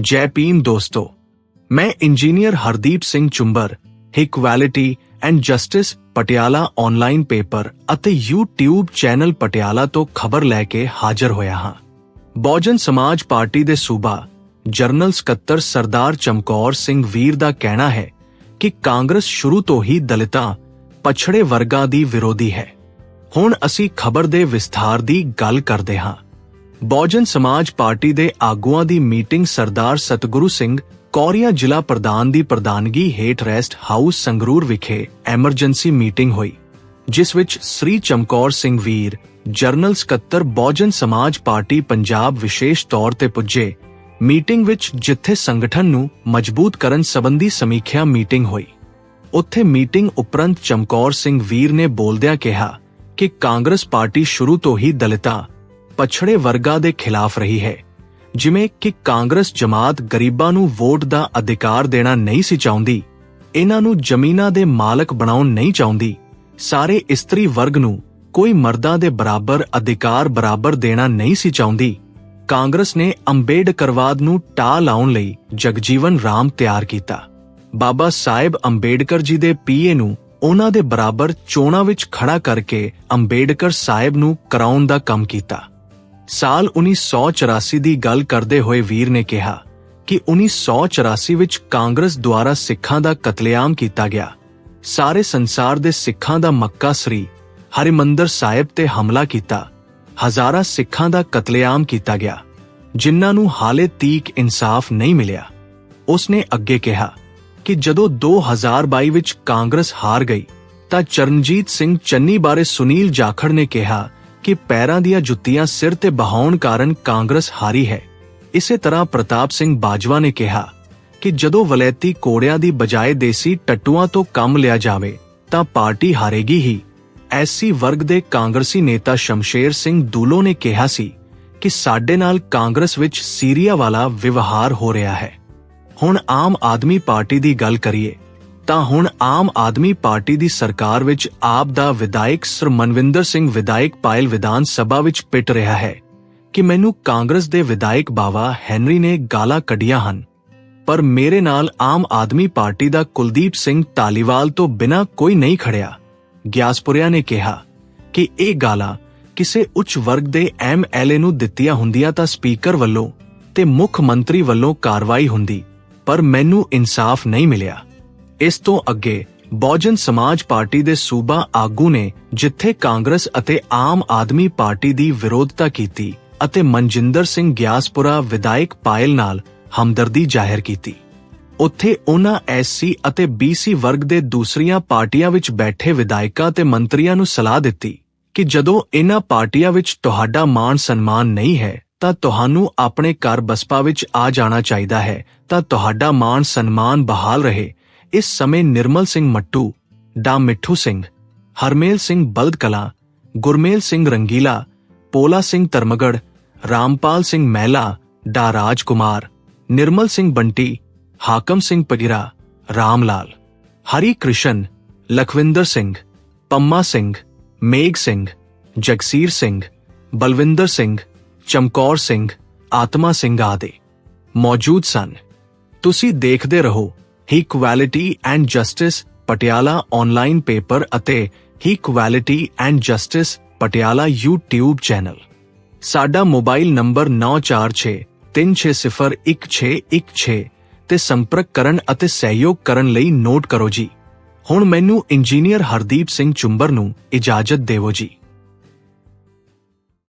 ਜੈ ਭੀਮ ਦੋਸਤੋ, ਮੈਂ engineer Hardeep Singh Chumber equality and justice Patiala online paper ਅਤੇ YouTube ਚੈਨਲ ਪਟਿਆਲਾ ਤੋਂ ਖਬਰ ਲੈ ਕੇ ਹਾਜ਼ਰ ਹੋਇਆ ਹਾਂ। ਬਹੁਜਨ ਸਮਾਜ ਪਾਰਟੀ ਦੇ ਸੂਬਾ, ਜਰਨਲ ਸਕੱਤਰ ਸਰਦਾਰ ਚਮਕੌਰ ਸਿੰਘ ਵੀਰ ਦਾ ਕਹਿਣਾ ਹੈ ਕਿ ਕਾਂਗਰਸ ਸ਼ੁਰੂ ਤੋਂ ਹੀ ਦਲਿਤਾਂ, ਪਛੜੇ ਵਰਗਾਂ ਦੀ ਵਿਰੋਧੀ ਹੈ। ਹੁਣ ਅਸੀਂ ਖਬਰ ਦੇ ਵਿਸਥਾਰ ਦੀ ਗੱਲ ਕਰਦੇ ਹਾਂ। ਬਹੁਜਨ ਸਮਾਜ ਪਾਰਟੀ ਦੇ ਆਗੂਆਂ ਦੀ ਮੀਟਿੰਗ ਸਰਦਾਰ ਸਤਗੁਰੂ ਸਿੰਘ ਕੌਰੀਆ ਜ਼ਿਲ੍ਹਾ ਪ੍ਰਧਾਨ ਦੀ ਪ੍ਰਧਾਨਗੀ ਹੇਠ ਰੈਸਟ ਹਾਊਸ ਸੰਗਰੂਰ ਵਿਖੇ ਐਮਰਜੈਂਸੀ ਮੀਟਿੰਗ ਹੋਈ, ਜਿਸ ਵਿੱਚ ਸ੍ਰੀ ਚਮਕੌਰ ਸਿੰਘ ਵੀਰ, ਜਰਨਲ ਸਕੱਤਰ ਬਹੁਜਨ ਸਮਾਜ ਪਾਰਟੀ ਪੰਜਾਬ ਵਿਸ਼ੇਸ਼ ਤੌਰ ਤੇ ਪੁੱਜੇ। ਮੀਟਿੰਗ ਵਿੱਚ ਜਿੱਥੇ ਸੰਗਠਨ ਨੂੰ ਮਜ਼ਬੂਤ ਕਰਨ ਸੰਬੰਧੀ ਸਮੀਖਿਆ ਮੀਟਿੰਗ ਹੋਈ। ਉੱਥੇ ਮੀਟਿੰਗ ਉਪਰੰਤ ਚਮਕੌਰ ਸਿੰਘ ਵੀਰ ਨੇ ਬੋਲਦਿਆਂ ਕਿਹਾ ਕਿ ਕਾਂਗਰਸ ਪਾਰਟੀ ਸ਼ੁਰੂ ਤੋਂ ਹੀ ਦਲਿਤਾਂ ਪਛੜੇ ਵਰਗਾਂ ਦੇ ਖਿਲਾਫ ਰਹੀ ਹੈ। ਜਿਵੇਂ ਕਿ ਕਾਂਗਰਸ ਜਮਾਤ ਗਰੀਬਾਂ ਨੂੰ ਵੋਟ ਦਾ ਅਧਿਕਾਰ ਦੇਣਾ ਨਹੀਂ ਸੀ ਚਾਹੁੰਦੀ, ਇਹਨਾਂ ਨੂੰ ਜ਼ਮੀਨਾਂ ਦੇ ਮਾਲਕ ਬਣਾਉਣ ਨਹੀਂ ਚਾਹੁੰਦੀ, ਸਾਰੇ ਇਸਤਰੀ ਵਰਗ ਨੂੰ ਕੋਈ ਮਰਦਾਂ ਦੇ ਬਰਾਬਰ ਅਧਿਕਾਰ ਬਰਾਬਰ ਦੇਣਾ ਨਹੀਂ ਸੀ ਚਾਹੁੰਦੀ। ਕਾਂਗਰਸ ਨੇ ਅੰਬੇਡਕਰਵਾਦ ਨੂੰ ਟਾਹ ਲਾਉਣ ਲਈ ਜਗਜੀਵਨ ਰਾਮ ਤਿਆਰ ਕੀਤਾ। ਬਾਬਾ ਸਾਹਿਬ ਅੰਬੇਡਕਰ ਜੀ ਦੇ ਪੀਏ ਨੂੰ ਉਹਨਾਂ ਦੇ ਬਰਾਬਰ ਚੋਣਾਂ ਵਿੱਚ ਖੜਾ ਕਰਕੇ ਅੰਬੇਡਕਰ ਸਾਹਿਬ ਨੂੰ ਕਰਾਉਣ ਦਾ ਕੰਮ ਕੀਤਾ। ਸਾਲ 1984 ਦੀ ਗੱਲ ਕਰਦੇ ਹੋਏ ਵੀਰ ਨੇ ਕਿਹਾ ਕਿ 1984 ਵਿੱਚ ਕਾਂਗਰਸ ਦੁਆਰਾ ਸਿੱਖਾਂ ਦਾ ਕਤਲੇਆਮ ਕੀਤਾ ਗਿਆ। ਸਾਰੇ ਸੰਸਾਰ ਦੇ ਸਿੱਖਾਂ ਦਾ ਮੱਕਾ ਸ੍ਰੀ ਹਰਿਮੰਦਰ ਸਾਹਿਬ ਤੇ ਹਮਲਾ ਕੀਤਾ। ਹਜ਼ਾਰਾਂ ਸਿੱਖਾਂ ਦਾ ਕਤਲੇਆਮ ਕੀਤਾ ਗਿਆ, ਜਿਨ੍ਹਾਂ ਨੂੰ ਹਾਲੇ ਤੀਕ ਇਨਸਾਫ ਨਹੀਂ ਮਿਲਿਆ। ਉਸਨੇ ਅੱਗੇ ਕਿਹਾ ਕਿ ਜਦੋਂ 2022 ਵਿੱਚ ਕਾਂਗਰਸ ਹਾਰ ਗਈ, ਤਾਂ ਚਰਨਜੀਤ ਸਿੰਘ ਚੰਨੀ ਬਾਰੇ ਸੁਨੀਲ ਜਾਖੜ ਨੇ ਕਿਹਾ ਕਿ ਪੈਰਾਂ ਦੀਆਂ ਜੁੱਤੀਆਂ ਸਿਰ ਤੇ ਬਹਾਉਣ ਕਾਰਨ ਕਾਂਗਰਸ ਹਾਰੀ ਹੈ। ਇਸੇ ਤਰ੍ਹਾਂ ਪ੍ਰਤਾਪ ਸਿੰਘ ਬਾਜਵਾ ਨੇ ਕਿਹਾ ਕਿ ਜਦੋਂ ਵਲੈਤੀ ਕੋੜਿਆਂ ਦੀ ਬਜਾਏ ਦੇਸੀ ਟੱਟੂਆਂ ਤੋਂ ਕੰਮ ਲਿਆ ਜਾਵੇ, ਤਾਂ ਪਾਰਟੀ ਹਾਰੇਗੀ ਹੀ। ਐਸਸੀ ਵਰਗ ਦੇ ਕਾਂਗਰਸੀ ਨੇਤਾ ਸ਼ਮਸ਼ੇਰ ਸਿੰਘ ਦੂਲੋ ਨੇ ਕਿਹਾ ਸੀ ਕਿ ਸਾਡੇ ਨਾਲ ਕਾਂਗਰਸ ਵਿੱਚ ਸੀਰੀਆ ਵਾਲਾ ਵਿਵਹਾਰ ਹੋ ਰਿਹਾ ਹੈ। ਹੁਣ ਆਮ ਆਦਮੀ ਪਾਰਟੀ ਦੀ ਗੱਲ ਕਰੀਏ ਤਾਂ ਹੁਣ ਆਮ ਆਦਮੀ ਪਾਰਟੀ ਦੀ ਸਰਕਾਰ ਵਿੱਚ ਆਪ ਦਾ ਵਿਧਾਇਕ ਸਰ ਮਨਵਿੰਦਰ ਸਿੰਘ ਵਿਧਾਇਕ ਪਾਇਲ ਵਿਧਾਨ ਸਭਾ ਵਿੱਚ ਪਿੱਟ ਰਿਹਾ ਹੈ ਕਿ ਮੈਨੂੰ ਕਾਂਗਰਸ ਦੇ ਵਿਧਾਇਕ ਬਾਵਾ ਹੈਨਰੀ ਨੇ ਗਾਲਾਂ ਕੱਢੀਆਂ ਹਨ। ਪਰ ਮੇਰੇ ਨਾਲ ਆਮ ਆਦਮੀ ਪਾਰਟੀ ਦਾ ਕੁਲਦੀਪ ਸਿੰਘ ਤਾਲੀਵਾਲ ਤੋਂ ਬਿਨਾਂ ਕੋਈ ਨਹੀਂ ਖੜਿਆ। ਗਿਆਸਪੁਰਿਆ ਨੇ ਕਿਹਾ ਕਿ ਇਹ ਗਾਲਾਂ ਕਿਸੇ ਉੱਚ ਵਰਗ ਦੇ ਐਮਐਲਏ ਨੂੰ ਦਿੱਤੀਆਂ ਹੁੰਦੀਆਂ ਤਾਂ ਸਪੀਕਰ ਵੱਲੋਂ ਤੇ ਮੁੱਖ ਮੰਤਰੀ ਵੱਲੋਂ ਕਾਰਵਾਈ ਹੁੰਦੀ, ਪਰ ਮੈਨੂੰ ਇਨਸਾਫ ਨਹੀਂ ਮਿਲਿਆ। ਇਸ ਤੋਂ ਅੱਗੇ ਬਹੁਜਨ ਸਮਾਜ ਪਾਰਟੀ ਦੇ ਸੂਬਾ ਆਗੂ ਨੇ ਜਿੱਥੇ ਕਾਂਗਰਸ ਅਤੇ ਆਮ ਆਦਮੀ ਪਾਰਟੀ ਦੀ ਵਿਰੋਧਤਾ ਕੀਤੀ ਅਤੇ ਮਨਜਿੰਦਰ ਸਿੰਘ ਗਿਆਸਪੁਰਾ ਵਿਧਾਇਕ ਪਾਇਲ ਨਾਲ ਹਮਦਰਦੀ ਜ਼ਾਹਿਰ ਕੀਤੀ। ਉੱਥੇ ਉਹਨਾਂ ਐਸਸੀ ਅਤੇ ਬੀਸੀ ਵਰਗ ਦੇ ਦੂਸਰੀਆਂ ਪਾਰਟੀਆਂ ਵਿੱਚ ਬੈਠੇ ਵਿਧਾਇਕਾਂ ਤੇ ਮੰਤਰੀਆਂ ਨੂੰ ਸਲਾਹ ਦਿੱਤੀ ਕਿ ਜਦੋਂ ਇਹਨਾਂ ਪਾਰਟੀਆਂ ਵਿੱਚ ਤੁਹਾਡਾ ਮਾਣ ਸਨਮਾਨ ਨਹੀਂ ਹੈ, ਤਾਂ ਤੁਹਾਨੂੰ ਆਪਣੇ ਘਰ ਬਸਪਾ ਵਿੱਚ ਆ ਜਾਣਾ ਚਾਹੀਦਾ ਹੈ, ਤਾਂ ਤੁਹਾਡਾ ਮਾਣ ਸਨਮਾਨ ਬਹਾਲ ਰਹੇ ਇਸ ਸਮੇਂ ਨਿਰਮਲ ਸਿੰਘ ਮੱਟੂ ਡਾ ਮਿੱਠੂ ਸਿੰਘ ਹਰਮੇਲ ਸਿੰਘ ਬਲਦ ਕਲਾਂ ਗੁਰਮੇਲ ਸਿੰਘ ਰੰਗੀਲਾ ਪੋਲਾ ਸਿੰਘ ਧਰਮਗੜ ਰਾਮਪਾਲ ਸਿੰਘ ਮਹਿਲਾ ਡਾ ਰਾਜਕੁਮਾਰ ਨਿਰਮਲ ਸਿੰਘ ਬੰਟੀ ਹਾਕਮ ਸਿੰਘ ਪਗਿਰਾ ਰਾਮਲਾਲ ਹਰੀ ਕ੍ਰਿਸ਼ਨ ਲਖਵਿੰਦਰ ਸਿੰਘ ਪੰਮਾ ਸਿੰਘ ਮੇਘ ਸਿੰਘ ਜਗਸੀਰ ਸਿੰਘ ਬਲਵਿੰਦਰ ਸਿੰਘ ਚਮਕੌਰ ਸਿੰਘ ਆਤਮਾ ਸਿੰਘ ਆਦਿ ਮੌਜੂਦ ਸਨ ਤੁਸੀਂ ਦੇਖਦੇ ਰਹੋ Equality and justice Patiala online paper ਅਤੇ equality and justice Patiala YouTube channel ਸਾਡਾ ਮੋਬਾਈਲ ਨੰਬਰ 946 360116 ਤੇ ਸੰਪਰਕ ਕਰਨ ਅਤੇ ਸਹਿਯੋਗ ਕਰਨ ਲਈ ਨੋਟ ਕਰੋ ਜੀ ਹੁਣ ਮੈਨੂੰ ਇੰਜੀਨੀਅਰ ਹਰਦੀਪ ਸਿੰਘ ਚੁੰਬਰ ਨੂੰ ਇਜਾਜ਼ਤ ਦੇਵੋ ਜੀ